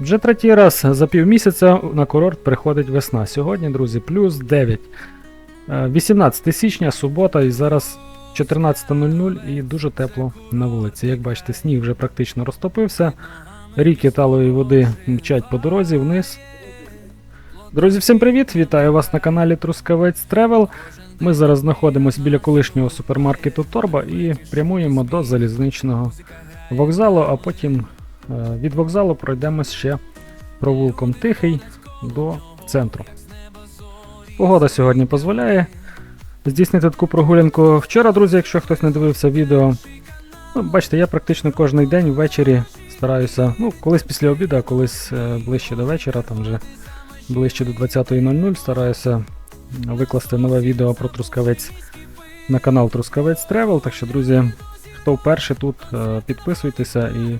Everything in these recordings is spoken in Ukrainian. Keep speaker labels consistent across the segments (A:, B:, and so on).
A: Вже третій раз за півмісяця на курорт приходить весна. Сьогодні, друзі, плюс 9. Е, 18 січня, субота, і зараз 14.00 і дуже тепло на вулиці. Як бачите, сніг вже практично розтопився. Ріки талої води мчать по дорозі вниз. Друзі, всім привіт! Вітаю вас на каналі Трускавець Тревел. Ми зараз знаходимося біля колишнього супермаркету Торба і прямуємо до залізничного вокзалу, а потім е, від вокзалу пройдемось ще провулком Тихий до центру. Погода сьогодні дозволяє здійснити таку прогулянку. Вчора, друзі, якщо хтось не дивився відео, ну, бачите, я практично кожен день ввечері стараюся, ну, колись після обіду, а колись е, ближче до вечора, там вже ближче до 20.00 стараюся викласти нове відео про Трускавець на канал Трускавець Тревел. Так що, друзі, хто вперше тут, е, підписуйтеся і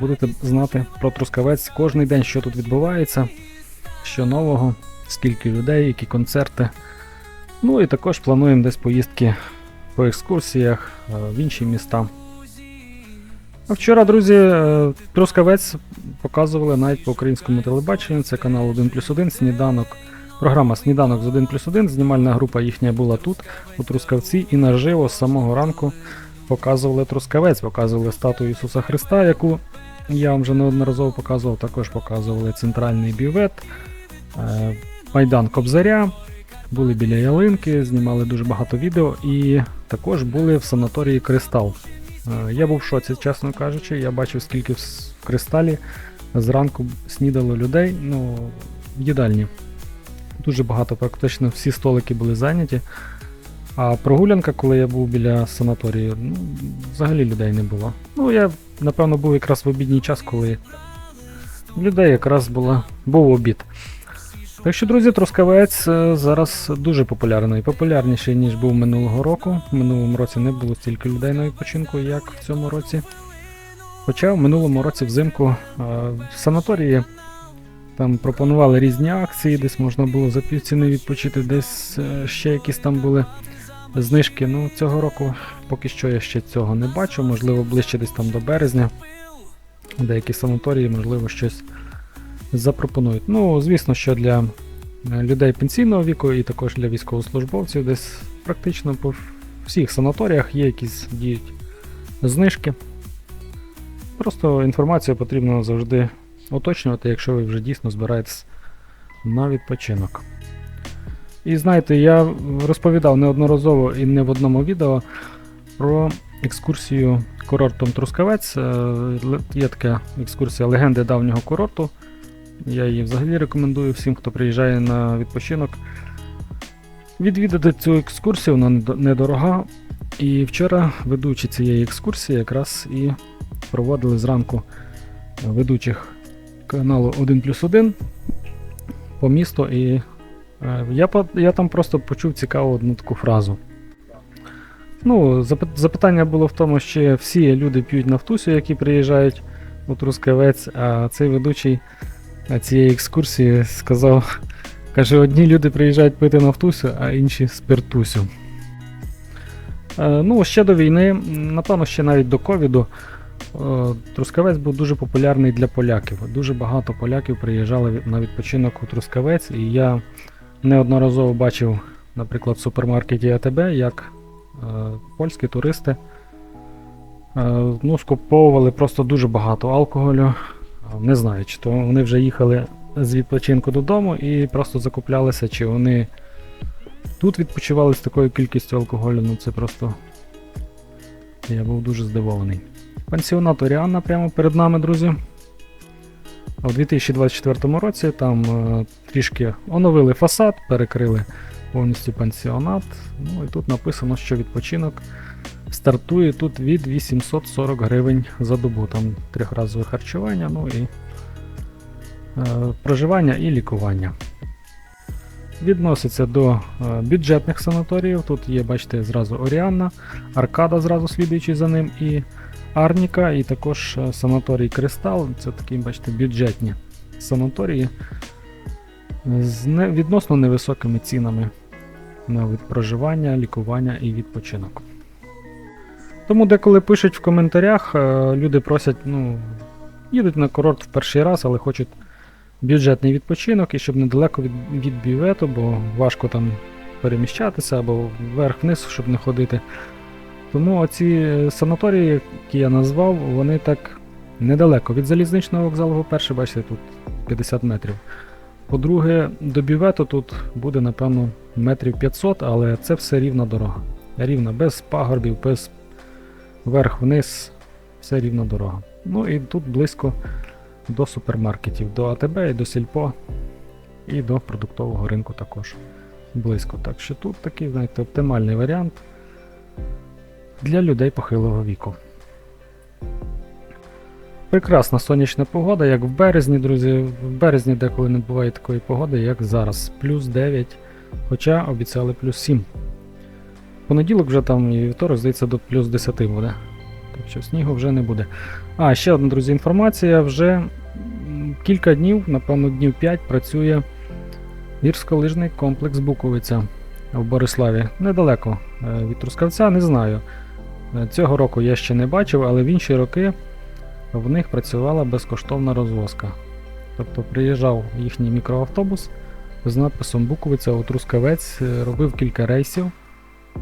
A: будете знати про Трускавець кожен день, що тут відбувається, що нового, скільки людей, які концерти. Ну і також плануємо десь поїздки по екскурсіях е, в інші міста. А вчора, друзі, е, Трускавець показували навіть по українському телебаченню. Це канал 1 плюс 1, сніданок. Програма Сніданок з 1 плюс 1. Знімальна група їхня була тут, у Трускавці, і наживо з самого ранку показували Трускавець, показували статую Ісуса Христа, яку я вам вже неодноразово показував. Також показували центральний бювет, е, Майдан Кобзаря. Були біля ялинки, знімали дуже багато відео і також були в санаторії Кристал. Е, Я був в шоці, чесно кажучи. Я бачив, скільки в кристалі зранку снідало людей ну, в їдальні. Дуже багато, практично всі столики були зайняті. А прогулянка, коли я був біля санаторію, ну, взагалі людей не було. Ну, я, напевно, був якраз в обідній час, коли людей якраз була, був обід. Так що, друзі, Трускавець е, зараз дуже популярний. Популярніший, ніж був минулого року. В минулому році не було стільки людей на відпочинку, як в цьому році. Хоча в минулому році взимку е, в санаторії там пропонували різні акції, десь можна було за півціни відпочити, десь е, ще якісь там були знижки. Ну, цього року поки що я ще цього не бачу, можливо, ближче десь там до березня. Деякі санаторії, можливо, щось запропонують. Ну, звісно, що для е, людей пенсійного віку і також для військовослужбовців десь практично по всіх санаторіях є якісь діють знижки. Просто інформацію потрібно завжди уточнювати, якщо ви вже дійсно збираєтесь на відпочинок. І знаєте, я розповідав неодноразово і не в одному відео про екскурсію курортом Трускавець. Е, Є така екскурсія легенди давнього курорту. Я її взагалі рекомендую всім, хто приїжджає на відпочинок. Відвідати цю екскурсію, вона недорога. І вчора ведучі цієї екскурсії якраз і проводили зранку ведучих каналу 1 плюс 1 по місту. І я, я там просто почув цікаву одну таку фразу. Ну, запитання було в тому, що всі люди п'ють нафтусю, які приїжджають у Трускавець, а цей ведучий е, цієї екскурсії сказав, каже, одні люди приїжджають пити нафтусю, а інші спиртусю. Е, Ну, ще до війни, напевно, ще навіть до ковіду, е, Трускавець був дуже популярний для поляків. Дуже багато поляків приїжджали на відпочинок у Трускавець, і я неодноразово бачив, наприклад, в супермаркеті АТБ, як е, польські туристи е, ну, скуповували просто дуже багато алкоголю. Е, Не знаю, чи то вони вже їхали з відпочинку додому і просто закуплялися, чи вони тут відпочивали з такою кількістю алкоголю. Ну це просто. Я був дуже здивований. Пансіонат Оріанна прямо перед нами, друзі. А У 2024 році там е, трішки оновили фасад, перекрили повністю пансіонат. Ну і тут написано, що відпочинок стартує тут від 840 гривень за добу. Там трьохразове харчування, ну і е, проживання і лікування. Відноситься до е, бюджетних санаторіїв. Тут є, бачите, зразу Оріанна, Аркада зразу слідуючий за ним, і Арніка, і також е, санаторій Кристал. Це такі, бачите, бюджетні санаторії з відносно невисокими цінами на проживання, лікування і відпочинок. Тому деколи пишуть в коментарях, е, люди просять, ну, Їдуть на курорт в перший раз, але хочуть бюджетний відпочинок і щоб недалеко від, від бювету, бо важко там переміщатися або вверх-вниз, щоб не ходити. Тому оці санаторії, які я назвав, вони так недалеко. Від залізничного вокзалу, по-перше, бачите, тут 50 метрів. По-друге, до бювету тут буде, напевно, метрів 500, але це все рівна дорога. Рівна, без пагорбів, без вверх-вниз, все рівна дорога. Ну і тут близько до супермаркетів, до АТБ і до Сільпо, і до продуктового ринку також близько. Так що тут такий, знаєте, оптимальний варіант для людей похилого віку. Прекрасна сонячна погода, як в березні, друзі. В березні деколи не буває такої погоди, як зараз. Плюс 9, хоча обіцяли плюс 7. Понеділок вже там і вівторок, здається, до плюс 10 буде. Так що снігу вже не буде. А, ще одна, друзі, інформація. Вже кілька днів, напевно, днів 5 працює гірськолижний комплекс Буковиця в Бориславі. Недалеко е, від Трускавця, не знаю. Е, Цього року я ще не бачив, але в інші роки в них працювала безкоштовна розвозка. Тобто приїжджав їхній мікроавтобус з надписом Буковиця у Трускавець, е, робив кілька рейсів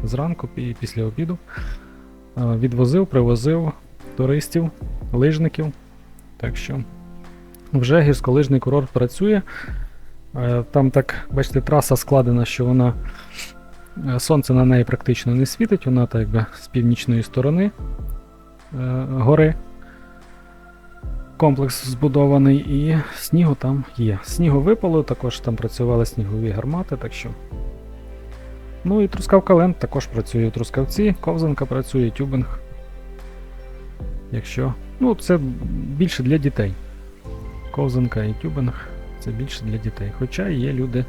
A: зранку і після обіду. Е, Відвозив, привозив туристів, лижників. Так що вже гірськолижний курорт працює. Там так, бачите, траса складена, що вона сонце на неї практично не світить, вона так якби з північної сторони е, гори. Комплекс збудований і снігу там є. Снігу випало, також там працювали снігові гармати, так що. Ну і Трускавка Ленд також працює у Трускавці, Ковзанка працює, тюбинг. Якщо. Ну, це більше для дітей. Ковзанка і тюбинг це більше для дітей. Хоча є люди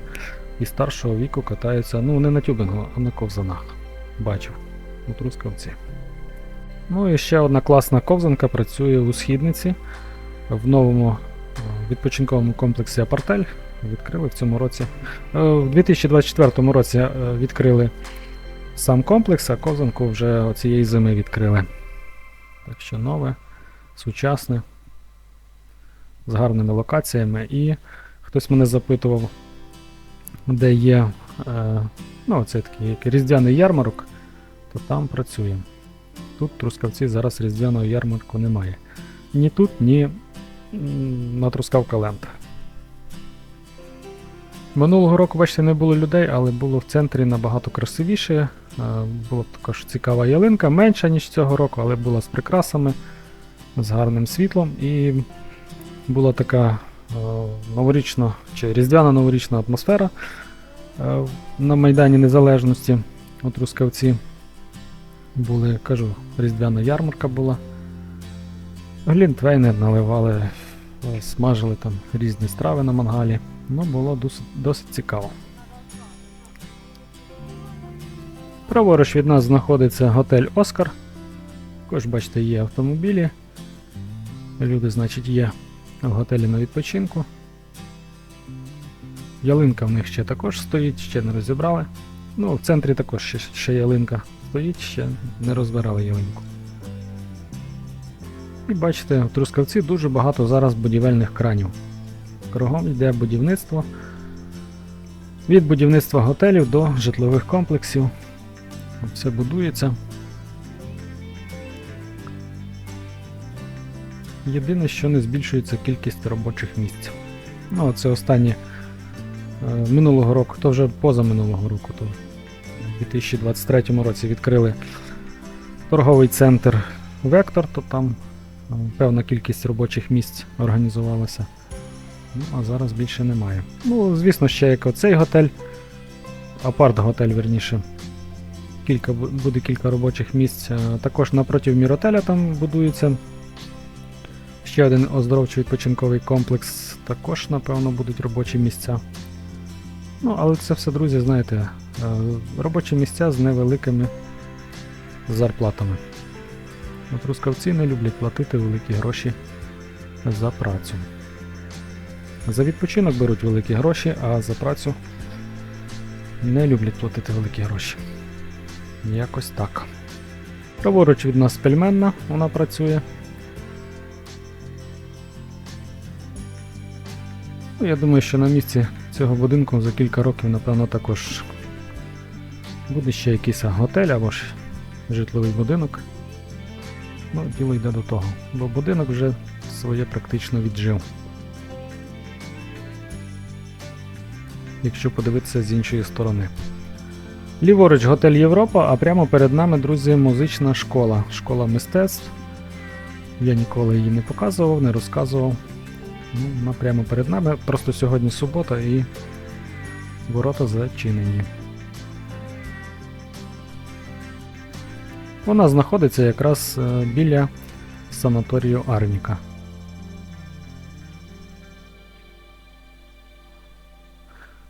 A: і старшого віку катаються, ну не на тюбингу, а на ковзанах. Бачив у Трускавці. Ну і ще одна класна ковзанка працює у східниці в новому е, відпочинковому комплексі Апартель. Відкрили в цьому році. Е, В 2024 році е, відкрили сам комплекс, а ковзанку вже цієї зими відкрили. Так що нове, сучасне, з гарними локаціями. І хтось мене запитував, де є е, ну, це такий різдвяний ярмарок, то там працює. Тут Трускавці зараз різдвяного ярмарку немає. Ні тут, ні на Трускавка Ленд. Минулого року, бачите, не було людей, але було в центрі набагато красивіше. Е, Була також цікава ялинка, менша, ніж цього року, але була з прикрасами, з гарним світлом. І була така новорічна чи різдвяна новорічна атмосфера е, на Майдані Незалежності у Трускавці. Були, кажу, різдвяна ярмарка була. Глінтвейни наливали, е, смажили там різні страви на мангалі. Ну, було досить, досить цікаво. Праворуч від нас знаходиться готель Оскар. Також, бачите, є автомобілі. Люди, значить, є в готелі на відпочинку. Ялинка в них ще також стоїть, ще не розібрали. Ну, в центрі також ще, ще ялинка стоїть, ще не розбирали ялинку. І бачите, в Трускавці дуже багато зараз будівельних кранів. Кругом йде будівництво. Від будівництва готелів до житлових комплексів. Все будується. Єдине, що не збільшується кількість робочих місць. Ну, це останнє е, минулого року, то вже поза минулого року, то в 2023 році відкрили торговий центр Вектор, то там е, певна кількість робочих місць організувалася. Ну, а зараз більше немає. Ну, звісно, ще як оцей готель, апарт-готель, верніше. Кілька, буде кілька робочих місць. Також напроти Міротеля там будується. Ще один оздоровчий відпочинковий комплекс. Також, напевно, будуть робочі місця. Ну, але це все, друзі, знаєте, е, робочі місця з невеликими зарплатами. От рускавці не люблять платити великі гроші за працю. За відпочинок беруть великі гроші, а за працю не люблять платити великі гроші. Якось так. Праворуч від нас пельменна, вона працює. Я думаю, що на місці цього будинку за кілька років, напевно, також буде ще якийсь готель або ж житловий будинок. Ну, діло йде до того, бо будинок вже своє практично віджив. Якщо подивитися з іншої сторони. Ліворуч готель Європа, а прямо перед нами, друзі, музична школа. Школа мистецтв. Я ніколи її не показував, не розказував. Ну, вона прямо перед нами. Просто сьогодні субота і ворота зачинені. Вона знаходиться якраз е, біля санаторію Арніка.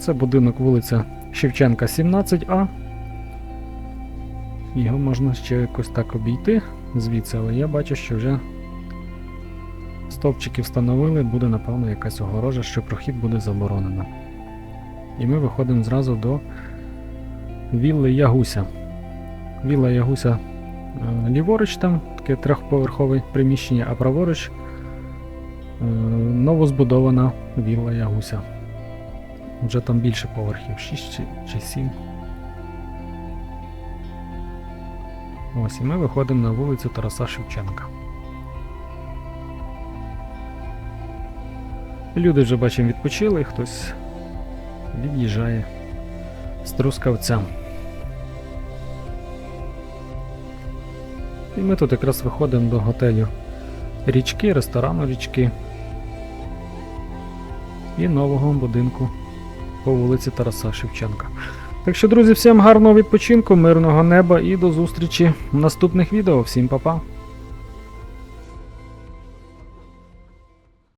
A: Це будинок вулиця Шевченка 17А. Його можна ще якось так обійти звідси, але я бачу, що вже стовпчики встановили, буде, напевно, якась огорожа, що прохід буде заборонено. І ми виходимо зразу до вілли Ягуся. Вілла Ягуся е, ліворуч там, таке трьохповерхове приміщення, а праворуч е, новозбудована вілла Ягуся. Вже там більше поверхів, 6 чи, чи 7. Ось і ми виходимо на вулицю Тараса Шевченка. Люди вже бачимо відпочили, хтось від'їжджає з трускавця. І ми тут якраз виходимо до готелю річки, ресторану річки і нового будинку по вулиці Тараса Шевченка. Так що, друзі, всім гарного відпочинку, мирного неба і до зустрічі в наступних відео. Всім па-па!